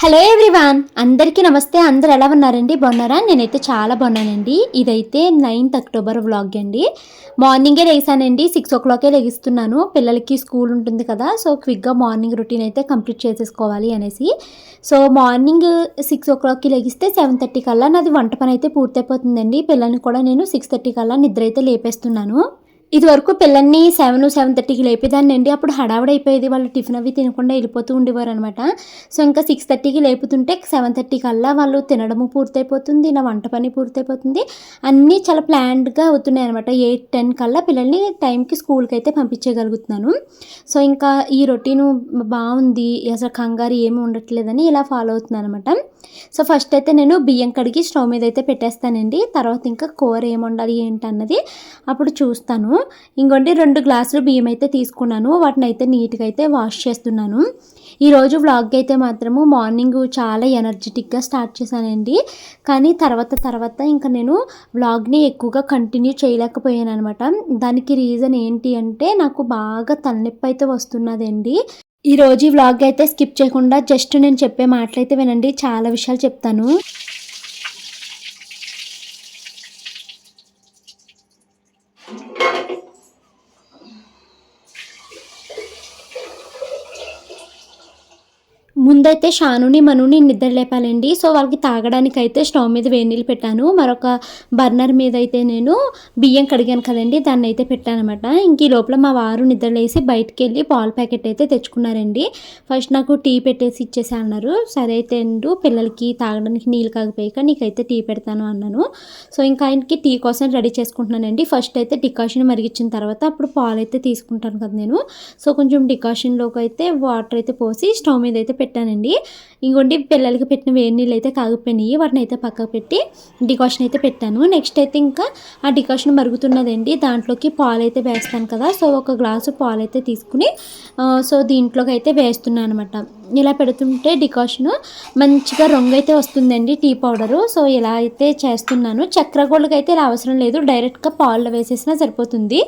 Hello everyone అందరికీ నమస్తే. అందరు ఎలా ఉన్నారండి? బాగున్నారా? నేనైతే చాలా బాగున్నానండి. ఇదైతే నైన్త్ అక్టోబర్ వ్లాగ్ అండి. మార్నింగే లేసానండి. సిక్స్ ఓ క్లాకే లెగిస్తున్నాను. పిల్లలకి స్కూల్ ఉంటుంది కదా సో క్విక్గా మార్నింగ్ రొటీన్ అయితే కంప్లీట్ చేసేసుకోవాలి అనేసి. సో మార్నింగ్ సిక్స్ ఓ క్లాక్కి లెగిస్తే సెవెన్ థర్టీ కల్లా నాది వంట పని అయితే పూర్తయిపోతుందండి. పిల్లల్ని కూడా నేను సిక్స్ థర్టీ కల్లా నిద్ర అయితే లేపేస్తున్నాను. ఇది వరకు పిల్లల్ని సెవెన్ సెవెన్ థర్టీకి లేపేదాన్ని అండి అప్పుడు హడావిడి అయిపోయేది. వాళ్ళు టిఫిన్ అవి తినకుండా వెళ్ళిపోతూ ఉండేవారు అనమాట సో ఇంకా సిక్స్ థర్టీకి లేపుతుంటే సెవెన్ థర్టీ కల్లా వాళ్ళు తినడము పూర్తయిపోతుంది నా వంట పని పూర్తయిపోతుంది. అన్నీ చాలా ప్లాన్డ్గా అవుతున్నాయి అనమాట ఎయిట్ టెన్ కల్లా పిల్లల్ని టైంకి స్కూల్కి అయితే పంపించగలుగుతున్నాను సో ఇంకా ఈ రొటీన్ బాగుంది. అసలు కంగారు ఏమి ఉండట్లేదని ఇలా ఫాలో అవుతున్నాను అనమాట సో ఫస్ట్ అయితే నేను బియ్యం కడిగి స్టవ్ మీద అయితే పెట్టేస్తానండి. తర్వాత ఇంకా కూర ఏమి వండాలి ఏంటన్నది అప్పుడు చూస్తాను. ఇంకోటి రెండు గ్లాసులు బియ్యం అయితే తీసుకున్నాను. వాటిని అయితే నీట్గా అయితే వాష్ చేస్తున్నాను. ఈరోజు వ్లాగ్ అయితే మాత్రము మార్నింగ్ చాలా ఎనర్జెటిక్గా స్టార్ట్ చేశానండి. కానీ తర్వాత తర్వాత ఇంకా నేను వ్లాగ్ని ఎక్కువగా కంటిన్యూ చేయలేకపోయాను అనమాట దానికి రీజన్ ఏంటి అంటే నాకు బాగా తలనొప్పి అయితే వస్తున్నదండి. ఈరోజు ఈ వ్లాగ్ అయితే స్కిప్ చేయకుండా జస్ట్ నేను చెప్పే మాటలైతే వినండి. చాలా విషయాలు చెప్తాను. ముందైతే షానుని మనుని నిద్ర లేపాలండి. సో వాళ్ళకి తాగడానికి అయితే స్టవ్ మీద వేడి నీళ్ళు పెట్టాను. మరొక బర్నర్ మీద అయితే నేను బియ్యం కడిగాను కదండి దాన్ని అయితే పెట్టానమాట. ఇంక ఈ లోపల మా వారు నిద్రలేసి బయటికి వెళ్ళి పాల ప్యాకెట్ అయితే తెచ్చుకున్నారండి. ఫస్ట్ నాకు టీ పెట్టేసి ఇచ్చేసి అన్నారు. సరే అయితే అండు పిల్లలకి తాగడానికి నీళ్ళు కాకపోయాక నీకైతే టీ పెడతాను అన్నాను. సో ఇంకా ఆయనకి టీ కోసం రెడీ చేసుకుంటున్నానండి. ఫస్ట్ అయితే డికాషన్ మరిగించిన తర్వాత అప్పుడు పాలు అయితే తీసుకుంటాను కదా నేను. సో కొంచెం డికాషన్లోకి అయితే వాటర్ అయితే పోసి స్టవ్ మీద అయితే పెట్టాను అండి ఇంకోండి పిల్లలకి పెట్టిన వేడి నీళ్ళు అయితే కాగిపోయినాయి వాటిని అయితే పక్కకు పెట్టి డికాషన్ అయితే పెట్టాను. నెక్స్ట్ అయితే ఇంకా ఆ డికాషన్ మరుగుతున్నదండి. దాంట్లోకి పాలు అయితే వేస్తాను కదా సో ఒక గ్లాసు పాలు అయితే తీసుకుని సో దీంట్లోకి అయితే వేస్తున్నాను అనమాట ఇలా పెడుతుంటే డికాషన్ మంచిగా రంగు అయితే వస్తుందండి టీ పౌడరు. సో ఇలా అయితే చేస్తున్నాను. చక్ర గోళ్ళకి అయితే ఇలా అవసరం లేదు డైరెక్ట్గా పాల్లో వేసేసినా సరిపోతుంది.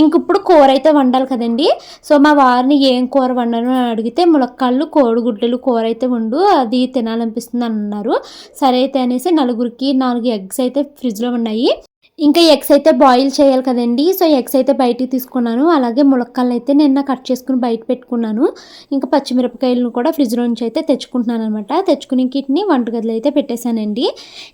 ఇంక ఇప్పుడు కూర అయితే వండాలి కదండి. సో మా వారిని ఏం కూర వండను అని అడిగితే ములక్కాళ్ళు కోడిగుడ్డలు కూర అయితే వండు అది తినాలనిపిస్తుంది అని అన్నారు. సరే అయితే అనేసి నలుగురికి నాలుగు ఎగ్స్ అయితే ఫ్రిడ్జ్లో ఉన్నాయి. ఇంకా ఎగ్స్ అయితే బాయిల్ చేయాలి కదండి. సో ఎగ్స్ అయితే బయటికి తీసుకున్నాను. అలాగే ములక్కాయలు అయితే నిన్న కట్ చేసుకుని బయట పెట్టుకున్నాను. ఇంకా పచ్చిమిరపకాయలను కూడా ఫ్రిడ్జ్లో నుంచి అయితే తెచ్చుకుంటున్నాను అనమాట తెచ్చుకుని కిట్ని వంటగదిలో అయితే పెట్టేశానండి.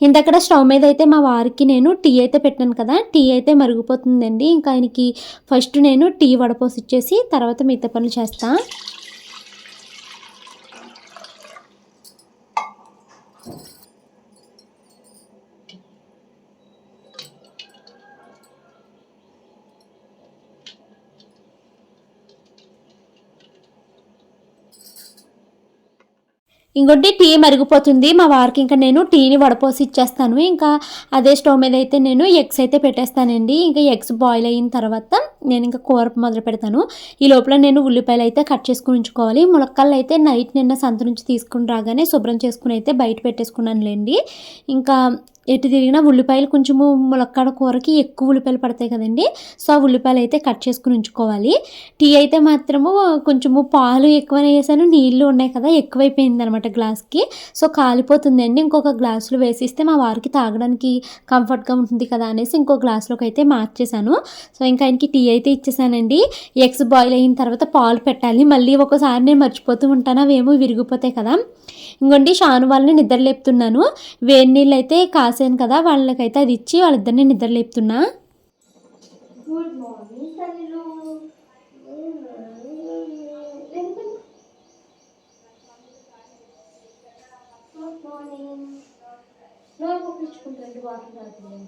ఇంతక్కడ స్టవ్ మీద అయితే మా వారికి నేను టీ అయితే పెట్టాను కదా. టీ అయితే మరిగిపోతుందండి. ఇంకా ఆయనకి ఫస్ట్ నేను టీ వడపోసి ఇచ్చేసి తర్వాత మిగతా పనులు చేస్తాను ఇంకోటి టీ మరిగిపోతుంది. మా వారికి ఇంకా నేను టీని వడపోసి ఇచ్చేస్తాను. ఇంకా అదే స్టవ్ మీద అయితే నేను ఎగ్స్ అయితే పెట్టేస్తానండి. ఇంకా ఎగ్స్ బాయిల్ అయిన తర్వాత నేను ఇంకా కూర మొదలు పెడతాను. ఈ లోపల నేను ఉల్లిపాయలు అయితే కట్ చేసుకుని ఉంచుకోవాలి. ములక్కాళ్ళు అయితే నైట్ నిన్న సంత నుంచి తీసుకుని రాగానే శుభ్రం చేసుకుని అయితే బయట పెట్టేసుకున్నానులేండి ఇంకా ఎటు తిరిగినా ఉల్లిపాయలు కొంచెము ములక్కాడ కూరకి ఎక్కువ ఉల్లిపాయలు పడతాయి కదండి. సో ఆ ఉల్లిపాయలు అయితే కట్ చేసుకుని ఉంచుకోవాలి. టీ అయితే మాత్రము కొంచెము పాలు ఎక్కువనే వేసాను. నీళ్ళు ఉన్నాయి కదా ఎక్కువైపోయింది అనమాట గ్లాస్కి. సో కాలిపోతుందండి. ఇంకొక గ్లాసులో వేసిస్తే మా వారికి తాగడానికి కంఫర్ట్గా ఉంటుంది కదా అనేసి ఇంకో గ్లాసులోకి అయితే మార్చేశాను. సో ఇంకా ఆయనకి టీ అయితే ఇచ్చేసానండి. ఎగ్స్ బాయిల్ అయిన తర్వాత పాలు పెట్టాలి. మళ్ళీ ఒకసారి నేను మర్చిపోతూ ఉంటాను. అవేమో విరిగిపోతాయి కదా. ఇంకోండి షాను వాళ్ళని నిద్ర లేపుతున్నాను వేడి నీళ్ళు అయితే కాసాను కదా. వాళ్ళకైతే అది ఇచ్చి వాళ్ళిద్దరిని నిద్ర లేపుతున్నా good morning good morning water తాగుతుంది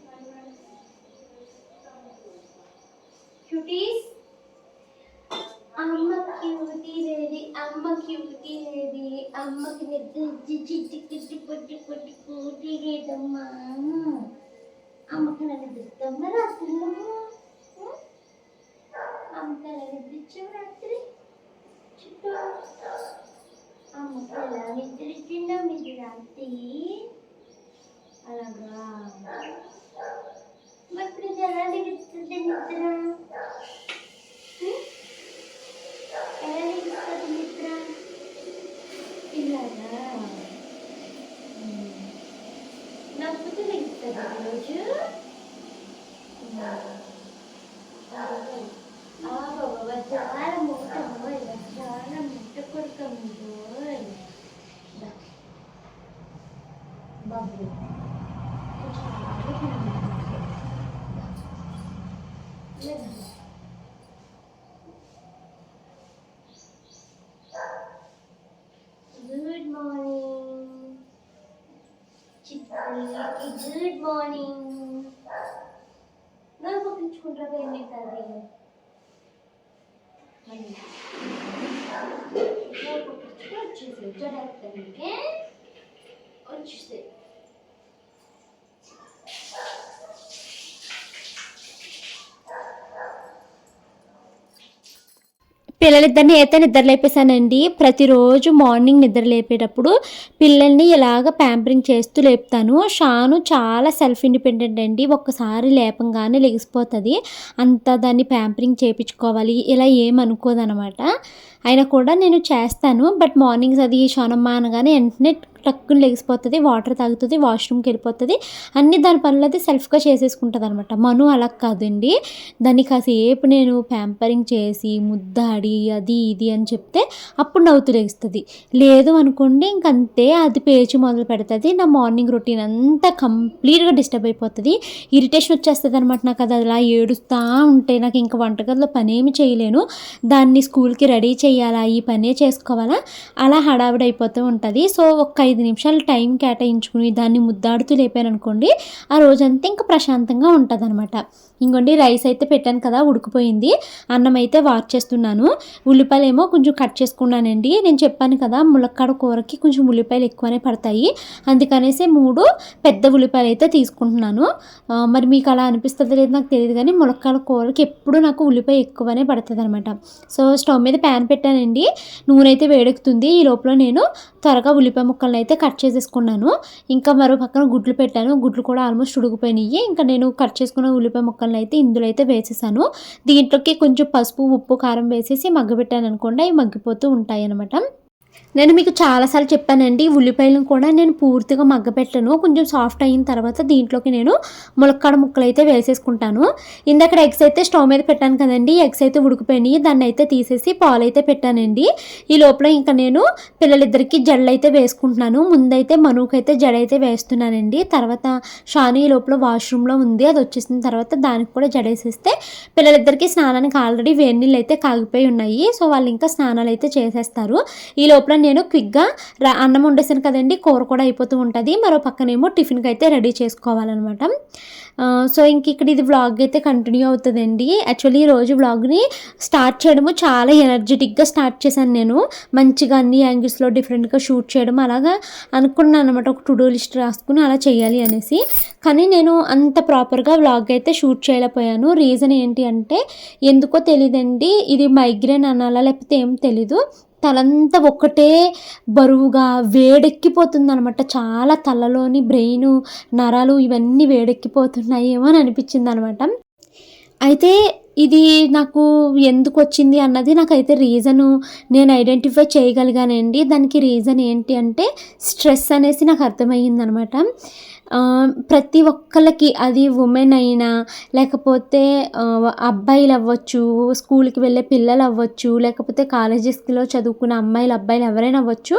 క్యూటీస్ అమ్మ క్యూటీ లేది అమ్మ క్యూటీ లేది అమ్మకి నిద్ర చిట్టి చిట్టి పొట్టి పొట్టి కూటి లేదమ్మా అమ్మకి నన్ను నిద్రమ్మా రాత్రిలో అమ్మకి ఎలా నిద్రించావు రాత్రి చుట్టూ అమ్మకి ఎలా నిద్రించిందో మీరు రాత్రి అలాగా Bak bir herhalde gitti denizden. Hı? Herhalde gitti denizden. İlala. Nasıl da gitti denizden? Babu. చిత్తకి గుడ్ మార్నింగ్ నాకు పంపించుకుంటారు ఏంటి తల్లి వచ్చేసి జడకే వచ్చేసి పిల్లలిద్దరిని అయితే నిద్ర లేపేశానండి. ప్రతిరోజు మార్నింగ్ నిద్ర లేపేటప్పుడు పిల్లల్ని ఇలాగ ప్యాంపరింగ్ చేస్తూ లేపుతాను. షాను చాలా సెల్ఫ్ ఇండిపెండెంట్ అండి. ఒక్కసారి లేపంగానే లెగిసిపోతుంది. అంత దాన్ని ప్యాంపరింగ్ చేయించుకోవాలి ఇలా ఏమనుకోదనమాట అయినా కూడా నేను చేస్తాను బట్ మార్నింగ్స్ అది షోనమ్మ అనగానే వెంటనే టక్కుని లెగిసిపోతుంది వాటర్ తాగుతుంది వాష్రూమ్కి వెళ్ళిపోతుంది. అన్ని దాని పనులు అయితే సెల్ఫ్గా చేసేసుకుంటుంది అనమాట మను అలా కాదండి. దాన్ని కాసేపు నేను ప్యాంపరింగ్ చేసి ముద్దాడి అది ఇది అని చెప్తే అప్పుడు నవ్వుతూ లేస్తుంది లేదు అనుకోండి ఇంకంతే అది పేచి మొదలు పెడుతుంది. నా మార్నింగ్ రొటీన్ అంతా కంప్లీట్గా డిస్టర్బ్ అయిపోతుంది. ఇరిటేషన్ వచ్చేస్తుంది అనమాట నాకు అది అలా ఏడుస్తూ ఉంటే నాకు ఇంకా వంటగదిలో పనేమి చేయలేను. దాన్ని స్కూల్కి రెడీ చేయాలా? ఈ పనే చేసుకోవాలా? అలా హడావిడి అయిపోతూ ఉంటుంది. సో ఒక ఐదు నిమిషాలు టైం కేటాయించుకుని దాన్ని ముద్దాడుతూ లేపాను అనుకోండి ఆ రోజంతా ఇంకా ప్రశాంతంగా ఉంటుంది అనమాట ఇంకోండి రైస్ అయితే పెట్టాను కదా ఉడికిపోయింది. అన్నం అయితే వాచ్ చేస్తున్నాను. ఉల్లిపాయలు ఏమో కొంచెం కట్ చేసుకున్నానండి. నేను చెప్పాను కదా ములక్కాడ కూరకి కొంచెం ఉల్లిపాయలు ఎక్కువనే పడతాయి. అందుకనేసి మూడు పెద్ద ఉల్లిపాయలు అయితే తీసుకుంటున్నాను. మరి మీకు అలా అనిపిస్తుంది లేదు నాకు తెలియదు కానీ ములక్కాడ కూరకి ఎప్పుడు నాకు ఉల్లిపాయ ఎక్కువనే పడుతుంది అనమాట సో స్టవ్ మీద ప్యాన్ పెట్టానండి. నూనె అయితే వేడెక్కుతుంది. ఈ లోపల నేను త్వరగా ఉల్లిపాయ ముక్కలను అయితే కట్ చేసేసుకున్నాను. ఇంకా మరో పక్కన గుడ్లు పెట్టాను. గుడ్లు కూడా ఆల్మోస్ట్ ఉడికిపోయినాయి ఇంకా నేను కట్ చేసుకున్న ఉల్లిపాయ ముక్కలు ముక్కలను అయితే ఇందులో అయితే వేసేసాను. దీంట్లోకి కొంచెం పసుపు ఉప్పు కారం వేసేసి మగ్గబెట్టాను అనుకోండి అవి మగ్గిపోతూ ఉంటాయి అనమాట నేను మీకు చాలాసార్లు చెప్పానండి ఉల్లిపాయలను కూడా నేను పూర్తిగా మగ్గపెట్టను. కొంచెం సాఫ్ట్ అయిన తర్వాత దీంట్లోకి నేను ములక్కాడ ముక్కలు అయితే వేసేసుకుంటాను. ఇందాక ఎగ్స్ అయితే స్టవ్ మీద పెట్టాను కదండి ఎగ్స్ అయితే ఉడికిపోయినాయి. దాన్ని అయితే తీసేసి పాలు అయితే పెట్టానండి. ఈ లోపల ఇంకా నేను పిల్లలిద్దరికి జడలు అయితే వేసుకుంటున్నాను. ముందైతే మనువుకి అయితే జడ అయితే వేస్తున్నానండి. తర్వాత షాను ఈ లోపల వాష్రూమ్లో ఉంది. అది వచ్చేసిన తర్వాత దానికి కూడా జడ వేసేస్తే పిల్లలిద్దరికి స్నానానికి ఆల్రెడీ వేడి నీళ్ళు అయితే కాగిపోయి ఉన్నాయి. సో వాళ్ళు ఇంకా స్నానాలు అయితే చేసేస్తారు. ఈ లోపల నేను క్విక్గా రా అన్నం వండేసాను కదండి కూర కూడా అయిపోతూ ఉంటుంది. మరో పక్కనేమో టిఫిన్కి అయితే రెడీ చేసుకోవాలన్నమాట. సో ఇంక ఇక్కడ ఇది వ్లాగ్ అయితే కంటిన్యూ అవుతుందండి. యాక్చువల్లీ ఈరోజు రోజు వ్లాగ్ని స్టార్ట్ చేయడము చాలా ఎనర్జెటిక్గా స్టార్ట్ చేశాను నేను. మంచిగా అన్ని యాంగిల్స్లో డిఫరెంట్గా షూట్ చేయడం అలాగా అనుకున్నాను అనమాట ఒక టు డూ లిస్ట్ రాసుకుని అలా చేయాలి అనేసి. కానీ నేను అంత ప్రాపర్గా వ్లాగ్ అయితే షూట్ చేయలేకపోయాను. రీజన్ ఏంటి అంటే ఎందుకో తెలియదండి ఇది మైగ్రేన్ అనాలా లేకపోతే ఏం తెలీదు. తలంతా ఒక్కటే బరువుగా వేడెక్కిపోతుంది అనమాట చాలా తలలోని బ్రెయిన్ నరాలు ఇవన్నీ వేడెక్కిపోతున్నాయి ఏమో అని అనిపించింది అనమాట అయితే ఇది నాకు ఎందుకు వచ్చింది అన్నది నాకైతే రీజను నేను ఐడెంటిఫై చేయగలిగానండి. దానికి రీజన్ ఏంటి అంటే స్ట్రెస్ అనేసి నాకు అర్థమయ్యిందనమాట ప్రతి ఒక్కళ్ళకి అది ఉమెన్ అయినా లేకపోతే అబ్బాయిలు అవ్వచ్చు స్కూల్కి వెళ్ళే పిల్లలు అవ్వచ్చు లేకపోతే కాలేజెస్లో చదువుకున్న అమ్మాయిలు అబ్బాయిలు ఎవరైనా అవ్వచ్చు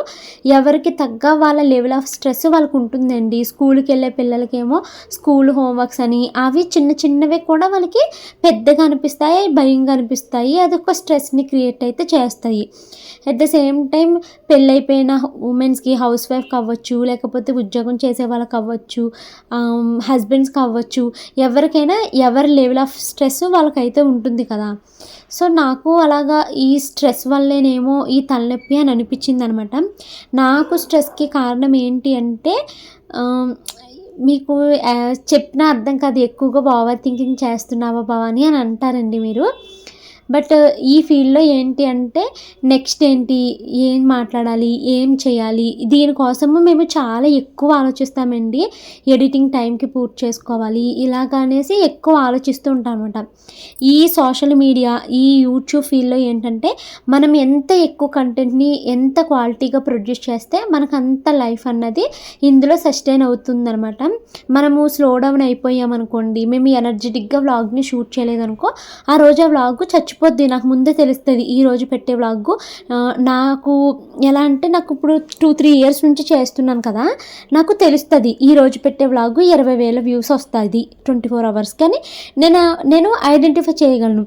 ఎవరికి తగ్గ వాళ్ళ లెవెల్ ఆఫ్ స్ట్రెస్ వాళ్ళకు ఉంటుందండి. స్కూల్కి వెళ్ళే పిల్లలకేమో స్కూల్ హోంవర్క్స్ అని అవి చిన్న చిన్నవి కూడా వాళ్ళకి పెద్దగా అనిపిస్తాయి భయంగా అనిపిస్తాయి అదొక స్ట్రెస్ని క్రియేట్ అయితే చేస్తాయి. అట్ ద సేమ్ టైం పెళ్ళైపోయిన ఉమెన్స్కి హౌస్ వైఫ్కి అవ్వచ్చు లేకపోతే ఉద్యోగం చేసే వాళ్ళకి అవ్వచ్చు హస్బెండ్స్కి um, అవ్వచ్చు ఎవరికైనా ఎవరి లెవెల్ ఆఫ్ స్ట్రెస్ వాళ్ళకైతే ఉంటుంది కదా. సో నాకు అలాగా ఈ స్ట్రెస్ వల్లేనేమో ఈ తలనొప్పి అని అనిపించింది అనమాట నాకు స్ట్రెస్కి కారణం ఏంటి అంటే um, మీకు uh, చెప్పిన అర్థం కాదు ఎక్కువగా ఓవర్ థింకింగ్ చేస్తున్నావా భవాని అని అంటారండి మీరు. బట్ ఈ ఫీల్డ్లో ఏంటి అంటే నెక్స్ట్ ఏంటి ఏం మాట్లాడాలి ఏం చేయాలి దీనికోసము మేము చాలా ఎక్కువ ఆలోచిస్తామండి. ఎడిటింగ్ టైంకి పూర్తి చేసుకోవాలి ఇలాగనేసి ఎక్కువ ఆలోచిస్తూ ఉంటాం అనమాట ఈ సోషల్ మీడియా ఈ యూట్యూబ్ ఫీల్డ్లో ఏంటంటే మనం ఎంత ఎక్కువ కంటెంట్ని ఎంత క్వాలిటీగా ప్రొడ్యూస్ చేస్తే మనకు అంత లైఫ్ అన్నది ఇందులో సస్టైన్ అవుతుందన్నమాట. మనము స్లో డౌన్ అయిపోయామనుకోండి మేము ఎనర్జెటిక్గా వ్లాగ్ని షూట్ చేయలేదనుకో ఆ రోజు ఆ వ్లాగ్ చచ్చిపోద్ది నాకు ముందే తెలుస్తుంది ఈ రోజు పెట్టే వ్లాగ్ నాకు ఎలా అంటే నాకు ఇప్పుడు టూ త్రీ ఇయర్స్ నుంచి చేస్తున్నాను కదా నాకు తెలుస్తుంది ఈ రోజు పెట్టే వ్లాగ్ ఇరవై వేల వ్యూస్ వస్తుంది ట్వంటీ ఫోర్ అవర్స్ కానీ నేను నేను ఐడెంటిఫై చేయగలను.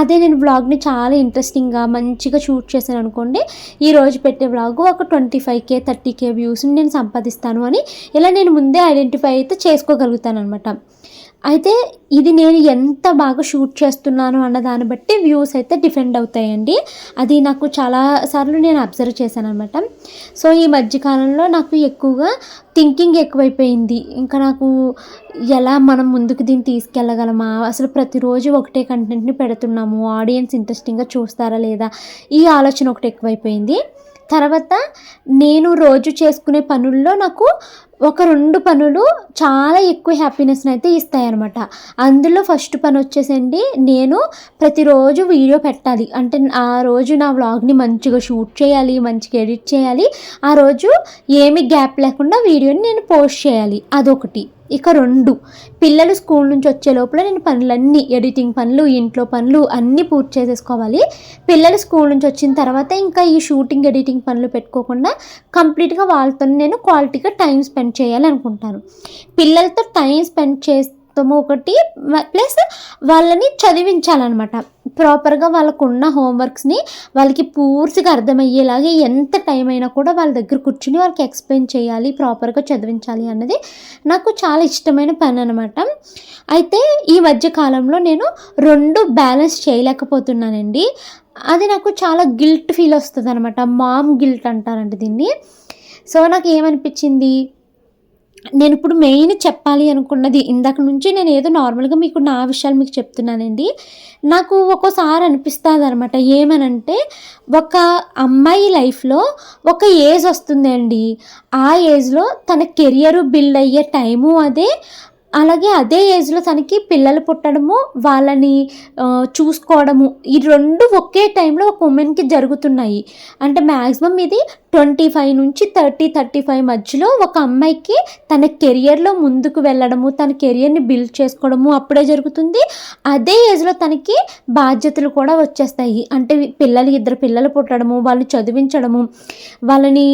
అదే నేను వ్లాగ్ని చాలా ఇంట్రెస్టింగ్గా మంచిగా షూట్ చేశాను అనుకోండి ఈ రోజు పెట్టే వ్లాగ్ ఒక twenty five K thirty K వ్యూస్ని నేను సంపాదిస్తాను అని ఇలా నేను ముందే ఐడెంటిఫై అయితే చేసుకోగలుగుతాను అనమాట అయితే ఇది నేను ఎంత బాగా షూట్ చేస్తున్నాను అన్న దాన్ని బట్టి వ్యూస్ అయితే డిఫెండ్ అవుతాయండి. అది నాకు చాలా సార్లు నేను అబ్జర్వ్ చేశాను అనమాట సో ఈ మధ్యకాలంలో నాకు ఎక్కువగా థింకింగ్ ఎక్కువైపోయింది. ఇంకా నాకు ఎలా మనం ముందుకు దీన్ని తీసుకెళ్ళగలమా? అసలు ప్రతిరోజు ఒకటే కంటెంట్ని పెడుతున్నాము. ఆడియన్స్ ఇంట్రెస్టింగ్గా చూస్తారా లేదా? ఈ ఆలోచన ఒకటి ఎక్కువైపోయింది. తర్వాత నేను రోజు చేసుకునే పనుల్లో నాకు ఒక రెండు పనులు చాలా ఎక్కువ హ్యాపీనెస్ని అయితే ఇస్తాయి అనమాట అందులో ఫస్ట్ పని వచ్చేసండి నేను ప్రతిరోజు వీడియో పెట్టాలి. అంటే ఆ రోజు నా వ్లాగ్ని మంచిగా షూట్ చేయాలి మంచిగా ఎడిట్ చేయాలి. ఆ రోజు ఏమి గ్యాప్ లేకుండా వీడియోని నేను పోస్ట్ చేయాలి. అదొకటి. ఇక రెండు. పిల్లలు స్కూల్ నుంచి వచ్చే లోపల నేను పనులన్నీ ఎడిటింగ్ పనులు ఇంట్లో పనులు అన్నీ పూర్తి చేసేసుకోవాలి. పిల్లలు స్కూల్ నుంచి వచ్చిన తర్వాత ఇంకా ఈ షూటింగ్ ఎడిటింగ్ పనులు పెట్టుకోకుండా కంప్లీట్గా వాళ్ళతో నేను క్వాలిటీగా టైం స్పెండ్ స్పెండ్ చేయాలనుకుంటాను పిల్లలతో టైం స్పెండ్ చేస్తాము ఒకటి ప్లస్ వాళ్ళని చదివించాలన్నమాట. ప్రాపర్గా వాళ్ళకున్న హోంవర్క్స్ని వాళ్ళకి పూర్తిగా అర్థమయ్యేలాగా ఎంత టైం అయినా కూడా వాళ్ళ దగ్గర కూర్చుని వాళ్ళకి ఎక్స్ప్లెయిన్ చేయాలి ప్రాపర్గా చదివించాలి అన్నది నాకు చాలా ఇష్టమైన పని అనమాట అయితే ఈ మధ్య కాలంలో నేను రెండు బ్యాలెన్స్ చేయలేకపోతున్నానండి. అది నాకు చాలా గిల్ట్ ఫీల్ వస్తుంది అనమాట మామ్ గిల్ట్ అంటారండి దీన్ని. సో నాకు ఏమనిపించింది? నేను ఇప్పుడు మెయిన్ చెప్పాలి అనుకున్నది ఇందాక నుంచి నేను ఏదో నార్మల్గా మీకు నా విషయాలు మీకు చెప్తున్నానండి. నాకు ఒక్కోసారి అనిపిస్తుంది అనమాట ఏమనంటే ఒక అమ్మాయి లైఫ్లో ఒక ఏజ్ వస్తుందండి. ఆ ఏజ్లో తన కెరియర్ బిల్డ్ అయ్యే టైము అదే. అలాగే అదే ఏజ్లో తనకి పిల్లలు పుట్టడము వాళ్ళని చూసుకోవడము ఈ రెండు ఒకే టైంలో ఒక ఉమెన్కి జరుగుతున్నాయి. అంటే మ్యాక్సిమం ఇది ట్వంటీ ఫైవ్ నుంచి థర్టీ థర్టీ ఫైవ్ మధ్యలో ఒక అమ్మాయికి తన కెరియర్లో ముందుకు వెళ్ళడము తన కెరియర్ని బిల్డ్ చేసుకోవడము అప్పుడే జరుగుతుంది. అదే ఏజ్లో తనకి బాధ్యతలు కూడా వచ్చేస్తాయి. అంటే పిల్లలు ఇద్దరు పిల్లలు పుట్టడము వాళ్ళు చదివించడము వాళ్ళని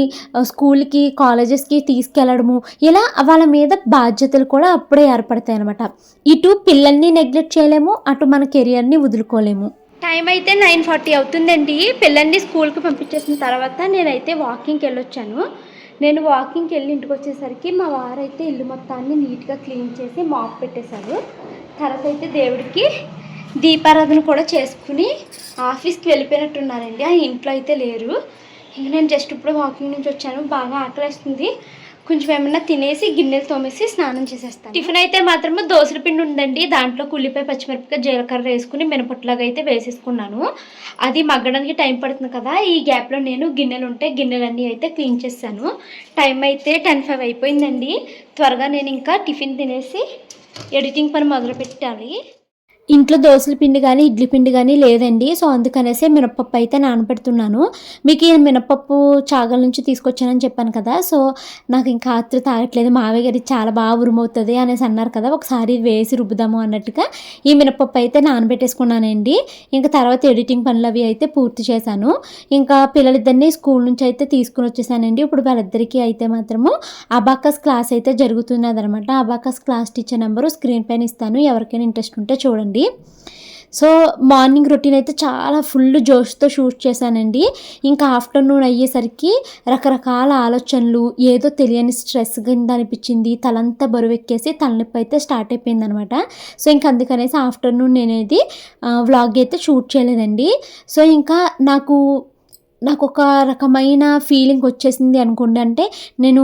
స్కూల్కి కాలేజెస్కి తీసుకెళ్ళడము ఇలా వాళ్ళ మీద బాధ్యతలు కూడా అప్పుడే ఏర్పడతాయి అనమాట ఇటు పిల్లల్ని నెగ్లెక్ట్ చేయలేము అటు మన కెరియర్ని వదులుకోలేము. టైం అయితే నైన్ ఫార్టీ అవుతుందండి. పిల్లల్ని స్కూల్కి పంపించేసిన తర్వాత నేనైతే వాకింగ్కి వెళ్ళొచ్చాను నేను వాకింగ్కి వెళ్ళి ఇంటికి వచ్చేసరికి మా వారైతే ఇల్లు మొత్తాన్ని నీట్గా క్లీన్ చేసి మాప్ పెట్టేశారు. తర్వాత అయితే దేవుడికి దీపారాధన కూడా చేసుకుని ఆఫీస్కి వెళ్ళిపోయినట్టున్నారండి. ఆ ఇంట్లో అయితే లేరు. ఇంక నేను జస్ట్ ఇప్పుడు వాకింగ్ నుంచి వచ్చాను. బాగా ఆకలిస్తుంది. కొంచెం ఏమన్నా తినేసి గిన్నెలు తోమేసి స్నానం చేసేస్తాను. టిఫిన్ అయితే మాత్రం దోసల పిండి ఉందండి. దాంట్లో కుల్లిపాయ పచ్చిమిరపకాయ జీలకర్ర వేసుకుని మినపట్లాగా అయితే వేసేసుకున్నాను. అది మగ్గడానికి టైం పడుతుంది కదా ఈ గ్యాప్లో నేను గిన్నెలు ఉంటే గిన్నెలన్నీ అయితే క్లీన్ చేస్తాను. టైం అయితే టెన్ ఫైవ్ అయిపోయిందండి. త్వరగా నేను ఇంకా టిఫిన్ తినేసి ఎడిటింగ్ పని మొదలు పెట్టాలి ఇంట్లో దోశల పిండి కానీ ఇడ్లీ పిండి కానీ లేదండి. సో అందుకనేసి మినపప్పు అయితే నానబెడుతున్నాను. మీకు ఈ మినపప్పు చాగల నుంచి తీసుకొచ్చానని చెప్పాను కదా సో నాకు ఇంకా ఆత్ర తాగట్లేదు. మావయ్య గారి చాలా బాగా ఉరుమవుతుంది అనేసి అన్నారు కదా ఒకసారి వేసి రుబ్బుదాము అన్నట్టుగా ఈ మినపప్పు అయితే నానబెట్టేసుకున్నానండి. ఇంకా తర్వాత ఎడిటింగ్ పనులు అవి అయితే పూర్తి చేశాను. ఇంకా పిల్లలిద్దరిని స్కూల్ నుంచి అయితే తీసుకుని వచ్చేసానండి. ఇప్పుడు వాళ్ళిద్దరికీ అయితే మాత్రము అబాకస్ క్లాస్ అయితే జరుగుతున్నదనమాట. Abacus class teacher number screen పైన ఇస్తాను. ఎవరికైనా ఇంట్రెస్ట్ ఉంటే చూడండి. సో మార్నింగ్ రొటీన్ అయితే చాలా ఫుల్ జోష్తో షూట్ చేశానండి. ఇంకా ఆఫ్టర్నూన్ అయ్యేసరికి రకరకాల ఆలోచనలు ఏదో తెలియని స్ట్రెస్ కింద అనిపించింది తలంతా బరువెక్కేసి తలనొప్పి అయితే స్టార్ట్ అయిపోయింది అనమాట సో ఇంకా అందుకనేసి ఆఫ్టర్నూన్ నేనేది వ్లాగ్ అయితే షూట్ చేయలేదండి. సో ఇంకా నాకు నాకు ఒక రకమైన ఫీలింగ్ వచ్చేసింది అనుకోండి. అంటే నేను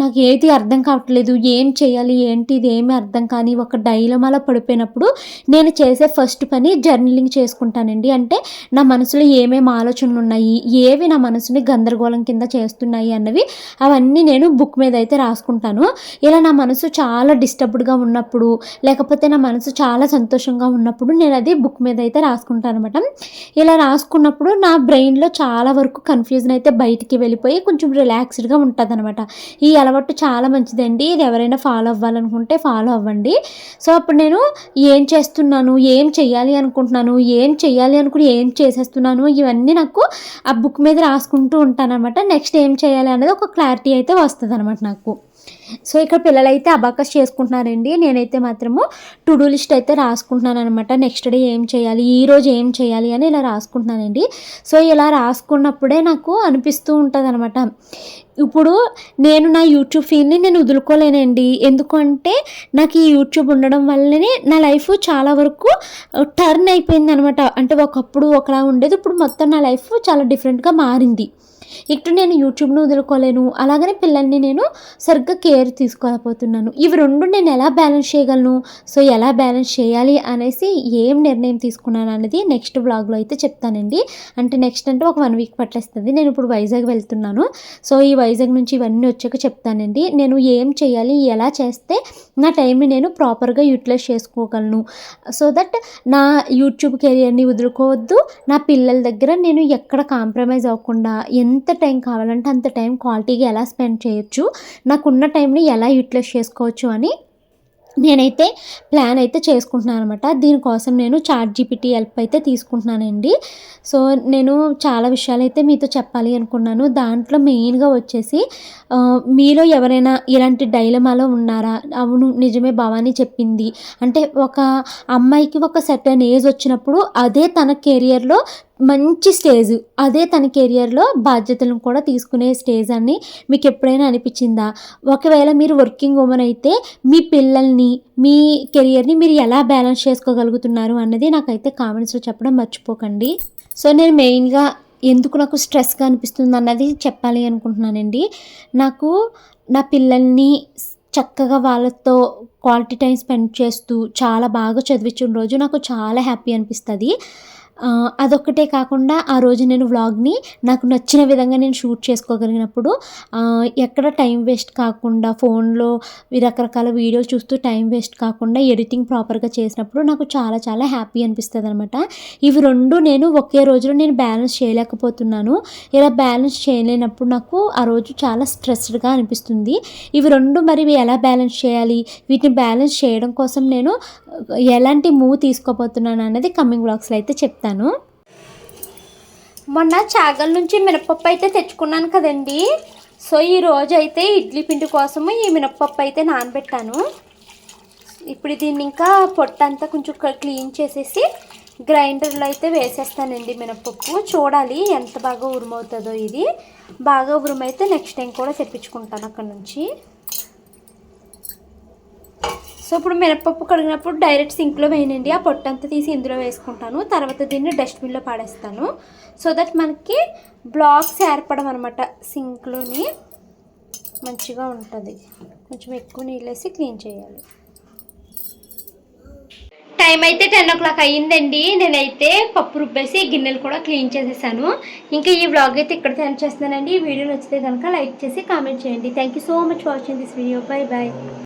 నాకు ఏది అర్థం కావట్లేదు. ఏం చేయాలి? ఏంటి ఇది ఏమీ అర్థం కానీ ఒక డైలమాలో పడిపోయినప్పుడు నేను చేసే ఫస్ట్ పని జర్నలింగ్ చేసుకుంటానండి. అంటే నా మనసులో ఏమేమి ఆలోచనలు ఉన్నాయి? ఏవి నా మనసుని గందరగోళం కింద చేస్తున్నాయి అన్నవి అవన్నీ నేను బుక్ మీద అయితే రాసుకుంటాను. ఇలా నా మనసు చాలా డిస్టర్బ్డ్గా ఉన్నప్పుడు లేకపోతే నా మనసు చాలా సంతోషంగా ఉన్నప్పుడు నేను అది బుక్ మీద అయితే రాసుకుంటాను అనమాట ఇలా రాసుకున్నప్పుడు నా బ్రెయిన్లో చాలా వరకు కన్ఫ్యూజన్ అయితే బయటికి వెళ్ళిపోయి కొంచెం రిలాక్స్డ్గా ఉంటుంది అనమాట ఈ అలవాటు చాలా మంచిదండి. ఇది ఎవరైనా ఫాలో అవ్వాలనుకుంటే ఫాలో అవ్వండి. సో అప్పుడు నేను ఏం చేస్తున్నాను ఏం చేయాలి అనుకుంటున్నాను ఏం చేయాలి అనుకుని ఏం చేసేస్తున్నాను ఇవన్నీ నాకు ఆ బుక్ మీద రాసుకుంటూ ఉంటాను అనమాట నెక్స్ట్ ఏం చేయాలి అనేది ఒక క్లారిటీ అయితే వస్తుంది అనమాట నాకు. సో ఇక్కడ పిల్లలైతే అబాకస్ చేసుకుంటున్నారండి. నేనైతే మాత్రము టు డూ లిస్ట్ అయితే రాసుకుంటున్నాను అనమాట నెక్స్ట్ డే ఏం చేయాలి? ఈ రోజు ఏం చేయాలి? అని ఇలా రాసుకుంటున్నానండి. సో ఇలా రాసుకున్నప్పుడే నాకు అనిపిస్తూ ఉంటుంది అనమాట ఇప్పుడు నేను నా యూట్యూబ్ ఫీల్ని నేను వదులుకోలేనండి. ఎందుకంటే నాకు ఈ యూట్యూబ్ ఉండడం వల్లనే నా లైఫ్ చాలా వరకు టర్న్ అయిపోయింది అనమాట అంటే ఒకప్పుడు ఒకలా ఉండేది. ఇప్పుడు మొత్తం నా లైఫ్ చాలా డిఫరెంట్గా మారింది. ఇటు నేను యూట్యూబ్ను వదులుకోలేను. అలాగనే పిల్లల్ని నేను సరిగ్గా కేర్ తీసుకోలేకపోతున్నాను. ఇవి రెండు నేను ఎలా బ్యాలెన్స్ చేయగలను? సో ఎలా బ్యాలెన్స్ చేయాలి అనేసి ఏం నిర్ణయం తీసుకున్నాను అనేది నెక్స్ట్ బ్లాగ్లో అయితే చెప్తానండి. అంటే నెక్స్ట్ అంటే ఒక వన్ వీక్ పట్టేస్తుంది. నేను ఇప్పుడు వైజాగ్ వెళ్తున్నాను. సో ఈ వైజాగ్ నుంచి ఇవన్నీ వచ్చాక చెప్తానండి. నేను ఏం చేయాలి? ఎలా చేస్తే నా టైంని నేను ప్రాపర్గా యూటిలైజ్ చేసుకోగలను. సో దట్ నా యూట్యూబ్ కెరియర్ని వదులుకోవద్దు. నా పిల్లల దగ్గర నేను ఎక్కడ కాంప్రమైజ్ అవ్వకుండా ఎంత టైం కావాలంటే అంత టైం క్వాలిటీగా ఎలా స్పెండ్ చేయొచ్చు నాకున్న టైంని ఎలా యూటిలైజ్ చేసుకోవచ్చు అని నేనైతే ప్లాన్ అయితే చేసుకుంటున్నాను అనమాట దీనికోసం నేను చాట్ జీపీటీ హెల్ప్ అయితే తీసుకుంటున్నానండి. సో నేను చాలా విషయాలు అయితే మీతో చెప్పాలి అనుకున్నాను. దాంట్లో మెయిన్గా వచ్చేసి మీలో ఎవరైనా ఇలాంటి డైలమాలో ఉన్నారా? అవును నిజమే భవానీ చెప్పింది. అంటే ఒక అమ్మాయికి ఒక సర్టన్ ఏజ్ వచ్చినప్పుడు అదే తన కెరియర్లో మంచి స్టేజ్ అదే తన కెరియర్లో బాధ్యతలను కూడా తీసుకునే స్టేజ్ అని మీకు ఎప్పుడైనా అనిపించిందా? ఒకవేళ మీరు వర్కింగ్ ఉమెన్ అయితే మీ పిల్లల్ని మీ కెరియర్ని మీరు ఎలా బ్యాలెన్స్ చేసుకోగలుగుతున్నారు అన్నది నాకైతే కామెంట్స్లో చెప్పడం మర్చిపోకండి. సో నేను మెయిన్గా ఎందుకు నాకు స్ట్రెస్గా అనిపిస్తుంది అన్నది చెప్పాలి అనుకుంటున్నానండి. నాకు నా పిల్లల్ని చక్కగా వాళ్ళతో క్వాలిటీ టైం స్పెండ్ చేస్తూ చాలా బాగా చదివించిన రోజు నాకు చాలా హ్యాపీ అనిపిస్తుంది. అదొక్కటే కాకుండా ఆ రోజు నేను వ్లాగ్ని నాకు నచ్చిన విధంగా నేను షూట్ చేసుకోగలిగినప్పుడు ఎక్కడ టైం వేస్ట్ కాకుండా ఫోన్లో రకరకాల వీడియోలు చూస్తూ టైం వేస్ట్ కాకుండా ఎడిటింగ్ ప్రాపర్గా చేసినప్పుడు నాకు చాలా చాలా హ్యాపీ అనిపిస్తుంది అనమాట ఇవి రెండు నేను ఒకే రోజులో నేను బ్యాలెన్స్ చేయలేకపోతున్నాను. ఇలా బ్యాలెన్స్ చేయలేనప్పుడు నాకు ఆ రోజు చాలా స్ట్రెస్డ్గా అనిపిస్తుంది. ఇవి రెండు మరి ఎలా బ్యాలెన్స్ చేయాలి? వీటిని బ్యాలెన్స్ చేయడం కోసం నేను ఎలాంటి మూవ్ తీసుకోబోతున్నాను అనేది కమింగ్ బ్లాగ్స్లో అయితే చెప్తాను. మొన్న చాగల్ నుంచి మినపప్పు అయితే తెచ్చుకున్నాను కదండి. సో ఈ రోజు అయితే ఇడ్లీ పిండి కోసము ఈ మినపప్పు అయితే నానబెట్టాను. ఇప్పుడు దీన్ని ఇంకా పొట్టంతా కొంచెం క్లీన్ చేసేసి గ్రైండర్లో అయితే వేసేస్తానండి మినపప్పు చూడాలి ఎంత బాగా ఉరుమవుతుందో ఇది. బాగా ఉరుమైతే నెక్స్ట్ టైం కూడా తెప్పించుకుంటాను అక్కడ నుంచి. సో ఇప్పుడు మినపప్పు కడిగినప్పుడు డైరెక్ట్ సింక్లో వేయనండి. ఆ పొట్టంతా తీసి ఇందులో వేసుకుంటాను. తర్వాత దీన్ని డస్ట్బిన్లో పాడేస్తాను. సో దట్ మనకి బ్లాక్స్ ఏర్పడం అనమాట సింక్లోని మంచిగా ఉంటుంది. కొంచెం ఎక్కువ నీళ్ళు వేసి క్లీన్ చేయాలి. టైం అయితే టెన్ ఓ క్లాక్ అయ్యిందండి. నేనైతే పప్పు రుబ్బేసి గిన్నెలు కూడా క్లీన్ చేసేసాను. ఇంకా ఈ వ్లాగ్ అయితే ఇక్కడ సెండ్ చేస్తానండి ఈ వీడియో నచ్చితే కనుక లైక్ చేసి కామెంట్ చేయండి. Thank you so much watching this video bye bye